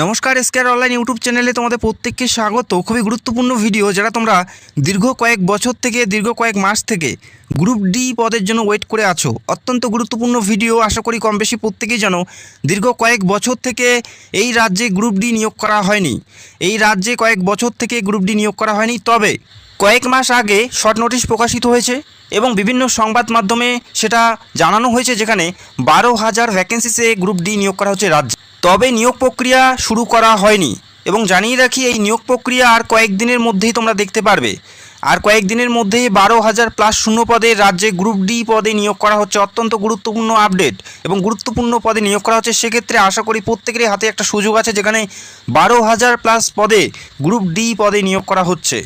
নমস্কার এসকেআর online YouTube চ্যানেলে তোমাদের প্রত্যেককে স্বাগত। খুবই গুরুত্বপূর্ণ ভিডিও যারা তোমরা দীর্ঘ কয়েক বছর থেকে, দীর্ঘ কয়েক মাস থেকে গ্রুপ ডি পদের জন্য ওয়েট করে আছো, অত্যন্ত গুরুত্বপূর্ণ ভিডিও আশা করি কম বেশি প্রত্যেকেই জানো, দীর্ঘ কয়েক বছর থেকে এই রাজ্যে গ্রুপ ডি নিয়োগ করা হয়নি। এই রাজ্যে কয়েক বছর থেকে গ্রুপ ডি নিয়োগ করা হয়নি, তবে কয়েক মাস আগে শর্ট নোটিশ প্রকাশিত হয়েছে এবং বিভিন্ন সংবাদ মাধ্যমে সেটা জানানো হয়েছে যেখানে বারো হাজার ভ্যাকেন্সিসে গ্রুপ ডি নিয়োগ করা হচ্ছে রাজ্যে। তবে নিয়োগ প্রক্রিয়া শুরু করা হয়নি এবং জানিয়ে রাখি এই নিয়োগ প্রক্রিয়া আর কয়েকদিনের মধ্যেই তোমরা দেখতে পারবে। আর কয়েকদিনের মধ্যেই বারো হাজার প্লাস শূন্য পদে রাজ্যে গ্রুপ ডি পদে নিয়োগ করা হচ্ছে অত্যন্ত গুরুত্বপূর্ণ আপডেট এবং গুরুত্বপূর্ণ পদে নিয়োগ করা হচ্ছে। সেক্ষেত্রে আশা করি প্রত্যেকেরই হাতে একটা সুযোগ আছে যেখানে বারো হাজার প্লাস পদে গ্রুপ ডি পদে নিয়োগ করা হচ্ছে।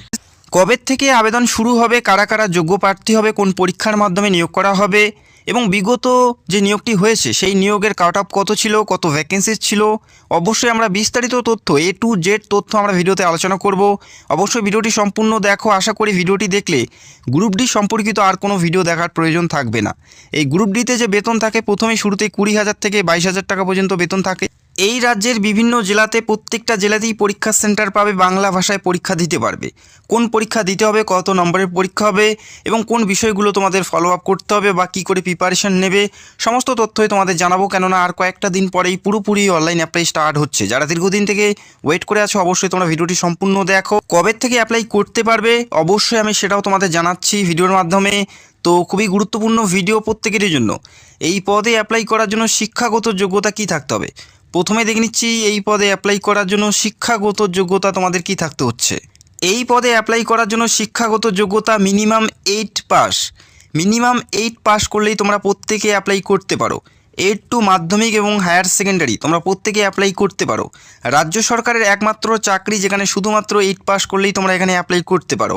কবে থেকে আবেদন শুরু হবে, কারা কারা যোগ্য প্রার্থী হবে, কোন পরীক্ষার মাধ্যমে নিয়োগ করা হবে এবং বিগত যে নিয়োগটি হয়েছে, সেই নিয়োগের কাট অফ কত ছিল, কত ভ্যাকেন্সিজ ছিল, অবশ্যই আমরা বিস্তারিত তথ্য এ টু জেড তথ্য আমরা ভিডিওতে আলোচনা করব। অবশ্যই ভিডিওটি সম্পূর্ণ দেখো, আশা করি ভিডিওটি দেখলে গ্রুপ ডি সম্পর্কিত আর কোনো ভিডিও দেখার প্রয়োজন থাকবে না। এই গ্রুপ ডিতে যে বেতন থাকে, প্রথমে শুরুতেই কুড়ি হাজার থেকে বাইশ হাজার টাকা পর্যন্ত বেতন থাকে। এই রাজ্যের বিভিন্ন জেলাতে প্রত্যেকটা জেলাতেই পরীক্ষা সেন্টার পাবে, বাংলা ভাষায় পরীক্ষা দিতে পারবে। কোন পরীক্ষা দিতে হবে, কত নম্বরের পরীক্ষা হবে এবং কোন বিষয়গুলো তোমাদের ফলো আপ করতে হবে বা কী করে প্রিপারেশন নেবে, সমস্ত তথ্যই তোমাদের জানাব, কেননা আর কয়েকটা দিন পরেই পুরোপুরি অনলাইন অ্যাপ্লাই স্টার্ট হচ্ছে। যারা দীর্ঘদিন থেকে ওয়েট করে আছো, অবশ্যই তোমরা ভিডিওটি সম্পূর্ণ দেখো। কবে থেকে অ্যাপ্লাই করতে পারবে, অবশ্যই আমি সেটাও তোমাদের জানাচ্ছি ভিডিওর মাধ্যমে। তো খুবই গুরুত্বপূর্ণ ভিডিও প্রত্যেকেরই জন্য। এই পদে অ্যাপ্লাই করার জন্য শিক্ষাগত যোগ্যতা কী থাকতে হবে? প্রথমে দেখে নিচ্ছি এই পদে অ্যাপ্লাই করার জন্য শিক্ষাগত যোগ্যতা তোমাদের কি থাকতে হচ্ছে? এই পদে অ্যাপ্লাই করার জন্য শিক্ষাগত যোগ্যতা minimum eight pass minimum eight pass করলেই তোমরা প্রত্যেকে অ্যাপ্লাই করতে পারো। এইট টু মাধ্যমিক এবং হায়ার সেকেন্ডারি তোমরা প্রত্যেকে অ্যাপ্লাই করতে পারো। রাজ্য সরকারের একমাত্র চাকরি যেখানে শুধুমাত্র এইট পাস করলেই তোমরা এখানে অ্যাপ্লাই করতে পারো।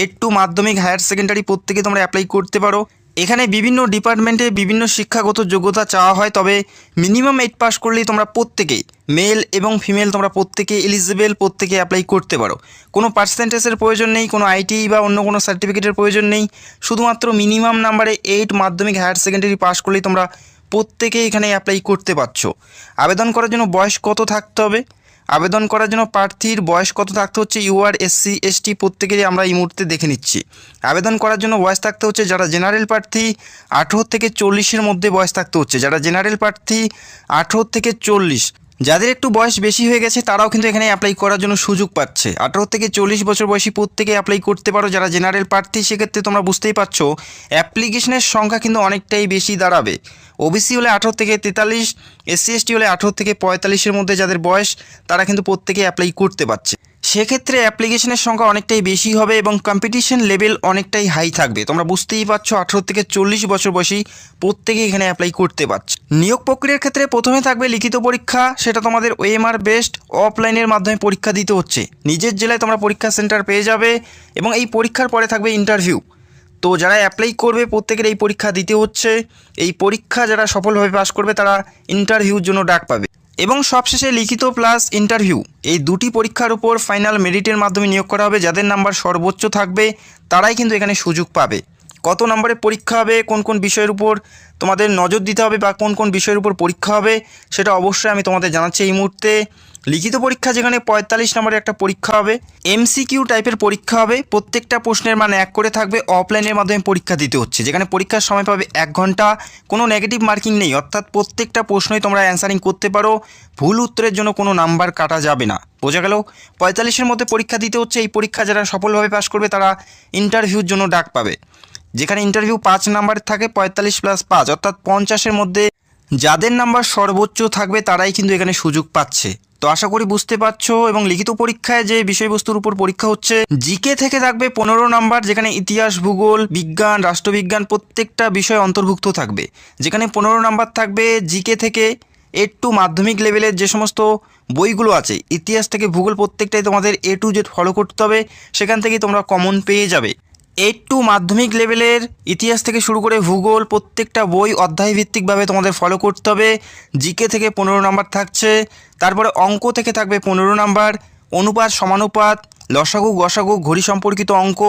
Eight to Madhyamik higher secondary প্রত্যেকে তোমরা অ্যাপ্লাই করতে পারো। এখানে বিভিন্ন ডিপার্টমেন্টে বিভিন্ন শিক্ষাগত যোগ্যতা চাওয়া হয়, তবে মিনিমাম এইট পাস করলেই তোমরা প্রত্যেকেই, মেল এবং ফিমেল তোমরা প্রত্যেকে এলিজিবেল প্রত্যেকে অ্যাপ্লাই করতে পারো। কোনো পার্সেন্টেজের প্রয়োজন নেই, কোনো আইটি বা অন্য কোনো সার্টিফিকেটের প্রয়োজন নেই। শুধুমাত্র মিনিমাম নাম্বারে এইট মাধ্যমিক হায়ার সেকেন্ডারি পাস করলেই তোমরা প্রত্যেকেই এখানে অ্যাপ্লাই করতে পারছ। আবেদন করার জন্য বয়স কত থাকতে হবে? আবেদন করার জন্য প্রার্থীর বয়স কত থাকতে হচ্ছে? ইউআর এসসি এসটি প্রত্যেকেরই আমরা এই মুহূর্তে দেখে নিচ্ছি। আবেদন করার জন্য বয়স থাকতে হচ্ছে যারা জেনারেল প্রার্থী, আঠেরো থেকে চল্লিশের মধ্যে বয়স থাকতে হচ্ছে। যারা জেনারেল প্রার্থী, আঠেরো থেকে চল্লিশ। যাদের একটু বয়স বেশি হয়ে গেছে, তারাও কিন্তু এখানে অ্যাপ্লাই করার জন্য সুযোগ পাচ্ছে। আঠারো থেকে চল্লিশ বছর বয়সী প্রত্যেকে অ্যাপ্লাই করতে পারো। যারা জেনারেল প্রার্থী, সেক্ষেত্রে তোমরা বুঝতেই পারছ অ্যাপ্লিকেশনের সংখ্যা কিন্তু অনেকটাই বেশি দাঁড়াবে। ওবিসি হলে আঠেরো থেকে তেতাল্লিশ এসসি এসটি হলে আঠারো থেকে পঁয়তাল্লিশের মধ্যে যাদের বয়স, তারা কিন্তু প্রত্যেকে অ্যাপ্লাই করতে পারছে। সেক্ষেত্রে অ্যাপ্লিকেশনের সংখ্যা অনেকটাই বেশি হবে এবং কম্পিটিশন লেভেল অনেকটাই হাই থাকবে। তোমরা বুঝতেই পারছ, আঠেরো থেকে চল্লিশ বছর বয়সী প্রত্যেকেই এখানে অ্যাপ্লাই করতে পারছে। নিয়োগ প্রক্রিয়ার ক্ষেত্রে প্রথমে থাকবে লিখিত পরীক্ষা, সেটা তোমাদের ওএমআর বেস্ট অফলাইনের মাধ্যমে পরীক্ষা দিতে হচ্ছে। নিজের জেলায় তোমরা পরীক্ষা সেন্টার পেয়ে যাবে এবং এই পরীক্ষার পরে থাকবে ইন্টারভিউ তো যারা অ্যাপ্লাই করবে প্রত্যেকের এই পরীক্ষা দিতে হচ্ছে। এই পরীক্ষা যারা সফলভাবে পাস করবে, তারা ইন্টারভিউর জন্য ডাক পাবে। এবং সবশেষে লিখিত প্লাস ইন্টারভিউ এই দুটি পরীক্ষার উপর ফাইনাল মেরিটের মাধ্যমে নিয়োগ করা হবে। যাদের নাম্বার সর্বোচ্চ থাকবে, তারাই কিন্তু এখানে সুযোগ পাবে। কত নম্বরের পরীক্ষা হবে, কোন কোন বিষয়ের উপর তোমাদের নজর দিতে হবে বা কোন কোন বিষয়ের উপর পরীক্ষা হবে, সেটা অবশ্যই আমি তোমাদের জানাচ্ছি এই মুহূর্তে। লিখিত পরীক্ষা যেখানে পঁয়তাল্লিশ নম্বরের একটা পরীক্ষা হবে এমসিকিউ টাইপের পরীক্ষা হবে, প্রত্যেকটা প্রশ্নের মান এক করে থাকবে অফলাইনের মাধ্যমে পরীক্ষা দিতে হচ্ছে। যেখানে পরীক্ষার সময় পাবে এক ঘণ্টা, কোনো নেগেটিভ মার্কিং নেই, অর্থাৎ প্রত্যেকটা প্রশ্নই তোমরা অ্যান্সারিং করতে পারো, ভুল উত্তরের জন্য কোনো নাম্বার কাটা যাবে না। বোঝা গেল? পঁয়তাল্লিশের মধ্যে পরীক্ষা দিতে হচ্ছে, এই পরীক্ষা যারা সফলভাবে পাস করবে, তারা ইন্টারভিউর জন্য ডাক পাবে। যেখানে ইন্টারভিউ পাঁচ নাম্বার থাকে, পঁয়তাল্লিশ প্লাস পাঁচ, অর্থাৎ পঞ্চাশের মধ্যে যাদের নাম্বার সর্বোচ্চ থাকবে, তারাই কিন্তু এখানে সুযোগ পাচ্ছে। তো আশা করি বুঝতে পারছ এবং লিখিত পরীক্ষায় যে বিষয়বস্তুর উপর পরীক্ষা হচ্ছে, জিকে থেকে থাকবে পনেরো নাম্বার, যেখানে ইতিহাস, ভূগোল, বিজ্ঞান, রাষ্ট্রবিজ্ঞান প্রত্যেকটা বিষয় অন্তর্ভুক্ত থাকবে। যেখানে পনেরো নাম্বার থাকবে জিকে থেকে এইট টু মাধ্যমিক লেভেলের যে সমস্ত বইগুলো আছে, ইতিহাস থেকে ভূগোল প্রত্যেকটাই তোমাদের এ টু জেড ফলো করতে হবে, সেখান থেকেই তোমরা কমন পেয়ে যাবে। এইট টু মাধ্যমিক লেভেলের ইতিহাস থেকে শুরু করে ভূগোল প্রত্যেকটা বই অধ্যায়ভিত্তিকভাবে তোমাদের ফলো করতে হবে। জিকে থেকে পনেরো নাম্বার থাকছে। তারপরে অঙ্ক থেকে থাকবে পনেরো নাম্বার অনুপাত, সমানুপাত লসাগু, গসাগু, ঘড়ি সম্পর্কিত অঙ্ক,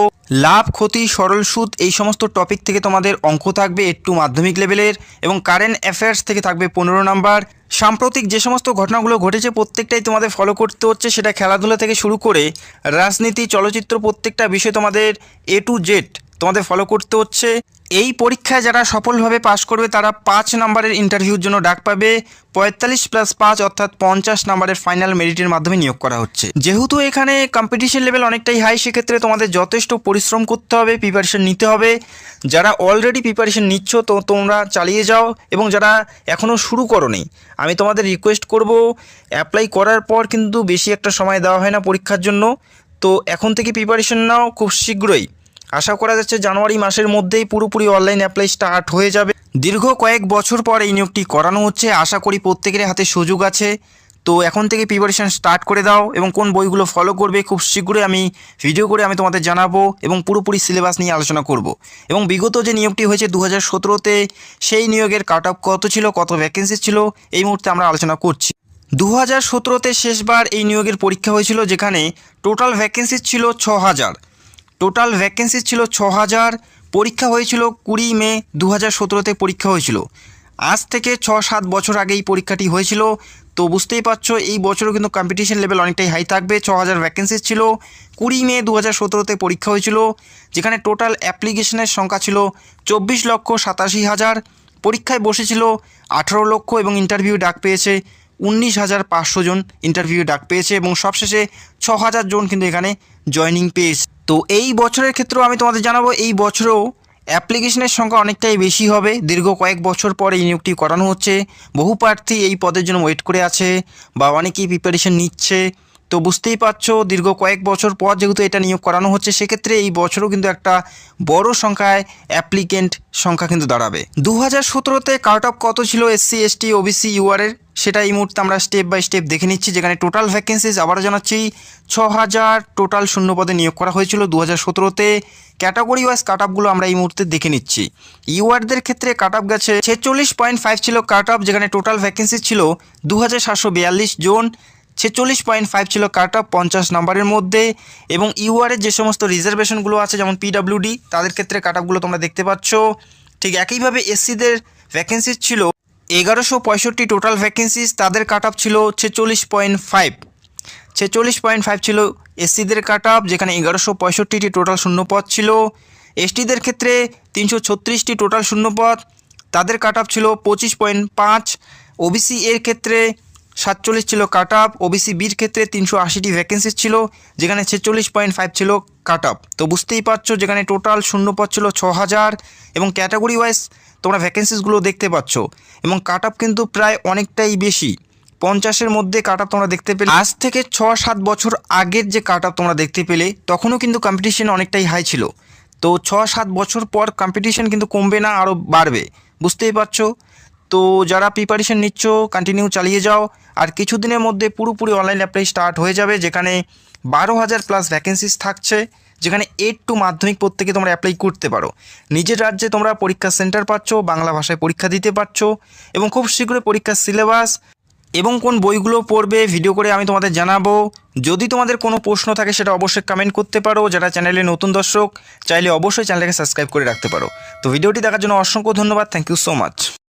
লাভ, ক্ষতি, সরল সুদ এই সমস্ত টপিক থেকে তোমাদের অঙ্ক থাকবে একটু মাধ্যমিক লেভেলের এবং কারেন্ট অ্যাফেয়ার্স থেকে থাকবে পনেরো নাম্বার সাম্প্রতিক যে সমস্ত ঘটনাগুলো ঘটেছে প্রত্যেকটাই তোমাদের ফলো করতে হচ্ছে, সেটা খেলাধুলা থেকে শুরু করে রাজনীতি, চলচ্চিত্র প্রত্যেকটা বিষয় তোমাদের এ টু জেড তোমাদের ফলো করতে হচ্ছে। এই পরীক্ষায় যারা সফলভাবে পাশ করবে, তারা পাঁচ নম্বরের ইন্টারভিউর জন্য ডাক পাবে। পঁয়তাল্লিশ প্লাস পাঁচ অর্থাৎ পঞ্চাশ নম্বরের ফাইনাল মেরিটের মাধ্যমে নিয়োগ করা হচ্ছে। যেহেতু এখানে কম্পিটিশন লেভেল অনেকটাই হাই সেক্ষেত্রে তোমাদের যথেষ্ট পরিশ্রম করতে হবে প্রিপারেশন নিতে হবে। যারা অলরেডি প্রিপারেশন নিচ্ছ, তো তোমরা চালিয়ে যাও এবং যারা এখনও শুরু করোনি, আমি তোমাদের রিকোয়েস্ট করব অ্যাপ্লাই করার পর কিন্তু বেশি একটা সময় দেওয়া হয় না পরীক্ষার জন্য। তো এখন থেকে প্রিপারেশন নাও খুব শীঘ্রই। আশা করা যাচ্ছে জানুয়ারি মাসের মধ্যেই পুরোপুরি অনলাইন অ্যাপ্লাই স্টার্ট হয়ে যাবে। দীর্ঘ কয়েক বছর পর এই নিয়োগটি করানো হচ্ছে। আশা করি প্রত্যেকের হাতে সুযোগ আছে। তো এখন থেকে প্রিপারেশন স্টার্ট করে দাও এবং কোন বইগুলো ফলো করবে খুব শীঘ্রই আমি ভিডিও করে আমি তোমাদের জানাব এবং পুরোপুরি সিলেবাস নিয়ে আলোচনা করব। এবং বিগত যে নিয়োগটি হয়েছে দু হাজার সেই নিয়োগের কাট অফ কত ছিল, কত ভ্যাকেন্সি ছিল, এই মুহূর্তে আমরা আলোচনা করছি। দু হাজার শেষবার এই নিয়োগের পরীক্ষা হয়েছিল যেখানে টোটাল ভ্যাকেন্সি ছিল ছ হাজার টোটাল ভ্যাকেন্সি ছিল ছ হাজার পরীক্ষা হয়েছিল কুড়ি মে দু হাজার সতেরোতে পরীক্ষা হয়েছিল। আজ থেকে ছ সাত বছর আগে এই পরীক্ষাটি হয়েছিল। তো বুঝতেই পারছ, এই বছরও কিন্তু কম্পিটিশন লেভেল অনেকটাই হাই থাকবে। ছ হাজার ভ্যাকেন্সি ছিল কুড়ি মে দু হাজার সতেরোতে পরীক্ষা হয়েছিল, যেখানে টোটাল অ্যাপ্লিকেশনের সংখ্যা ছিল চব্বিশ লক্ষ সাতাশি হাজার। পরীক্ষায় বসেছিল আঠারো লক্ষ এবং ইন্টারভিউ ডাক পেয়েছে উনিশ হাজার পাঁচশো জন ইন্টারভিউ ডাক পেয়েছে এবং সবশেষে ছ হাজার জন কিন্তু এখানে জয়নিং পেয়েছে। তো এই বছরের ক্ষেত্রেও আমি তোমাদের জানাব, এই বছরেও অ্যাপ্লিকেশনের সংখ্যা অনেকটাই বেশি হবে। দীর্ঘ কয়েক বছর পর এই নিয়োগটি করানো হচ্ছে। বহু প্রার্থী এই পদের জন্য ওয়েট করে আছে বা অনেকেই প্রিপারেশন নিচ্ছে। তো বুঝতেই পারছ, দীর্ঘ কয়েক বছর পর যেহেতু এটা নিয়োগ করানো হচ্ছে, সেক্ষেত্রে এই বছরও কিন্তু একটা বড় সংখ্যায় অ্যাপ্লিকেন্ট সংখ্যা কিন্তু দাঁড়াবে। দু হাজার সতেরোতে কাট অফ কত ছিল এসসি এসটি ওবিসি ইউআরের সেটা এই মুহূর্তে আমরা স্টেপ বাই স্টেপ দেখে নিচ্ছি, যেখানে টোটাল ভ্যাকেন্সিজ আবারও জানাচ্ছি ছ হাজার টোটাল শূন্য পদে নিয়োগ করা হয়েছিল দু হাজার সতেরোতে ক্যাটাগরি ওয়াইজ কাট আমরা এই মুহূর্তে দেখে নিচ্ছি। ইউআরদের ক্ষেত্রে কাট গেছে ছেচল্লিশ পয়েন্ট ফাইভ ছিল কাট যেখানে টোটাল ভ্যাকেন্সি ছিল দু হাজার সাতশো বিয়াল্লিশ জন। ছেচল্লিশ পয়েন্ট ফাইভ ছিল কাট আপ পঞ্চাশ নাম্বারের মধ্যে এবং ইউআরের যে সমস্ত রিজার্ভেশনগুলো আছে, যেমন পিডাব্লিউডি তাদের ক্ষেত্রে কাট আপগুলো তোমরা দেখতে পাচ্ছ। ঠিক একইভাবে এসসিদের ভ্যাকেন্সি ছিল এগারোশো পঁয়ষট্টি টোটাল ভ্যাকেন্সিস তাদের কাট আপ ছিল ছেচল্লিশ পয়েন্ট ফাইভ ছেচল্লিশ পয়েন্ট ফাইভ ছিল এসসিদের কাট আপ যেখানে এগারোশো পঁয়ষট্টিটি টোটাল শূন্যপদ ছিল। এসটিদের ক্ষেত্রে তিনশো ছত্রিশটি টোটাল শূন্যপদ, তাদের কাট আপ ছিল পঁচিশ পয়েন্ট পাঁচ। ওবিসি এর ক্ষেত্রে সাতচল্লিশ ছিল কাট আপ ওবিসি বির ক্ষেত্রে তিনশো আশিটি ভ্যাকেন্সি ছিল, যেখানে ছেচল্লিশ পয়েন্ট ফাইভ ছিল কাট আপ তো বুঝতেই পারছ, যেখানে টোটাল শূন্য পদ ছিল ছ হাজার এবং ক্যাটাগরি ওয়াইজ তোমরা ভ্যাকেন্সিসগুলো দেখতে পাচ্ছ, এবং কাট আপ কিন্তু প্রায় অনেকটাই বেশি। পঞ্চাশের মধ্যে কাট আপ তোমরা দেখতে পেলে। আজ থেকে ছ সাত বছর আগের যে কাট আপ তোমরা দেখতে পেলে, তখনও কিন্তু কম্পিটিশন অনেকটাই হাই ছিল। তো ছ সাত বছর পর কম্পিটিশন কিন্তু কমবে না, আরও বাড়বে। বুঝতেই পারছ? তো যারা প্রিপারেশন নিচ্ছ কন্টিনিউ চালিয়ে যাও। আর কিছুদিনের মধ্যে পুরোপুরি অনলাইন অ্যাপ্লাই স্টার্ট হয়ে যাবে, যেখানে বারো হাজার প্লাস ভ্যাকেন্সিস থাকছে, যেখানে এইট টু মাধ্যমিক প্রত্যেকে তোমরা অ্যাপ্লাই করতে পারো। নিজের রাজ্যে তোমরা পরীক্ষা সেন্টার পাচ্ছ, বাংলা ভাষায় পরীক্ষা দিতে পারছ, এবং খুব শীঘ্রই পরীক্ষার সিলেবাস এবং কোন বইগুলো পড়বে ভিডিও করে আমি তোমাদের জানাব। যদি তোমাদের কোনো প্রশ্ন থাকে, সেটা অবশ্যই কমেন্ট করতে পারো। যারা চ্যানেলে নতুন দর্শক, চাইলে অবশ্যই চ্যানেলটাকে সাবস্ক্রাইব করে রাখতে পারো। তো ভিডিওটি দেখার জন্য অসংখ্য ধন্যবাদ। Thank you so much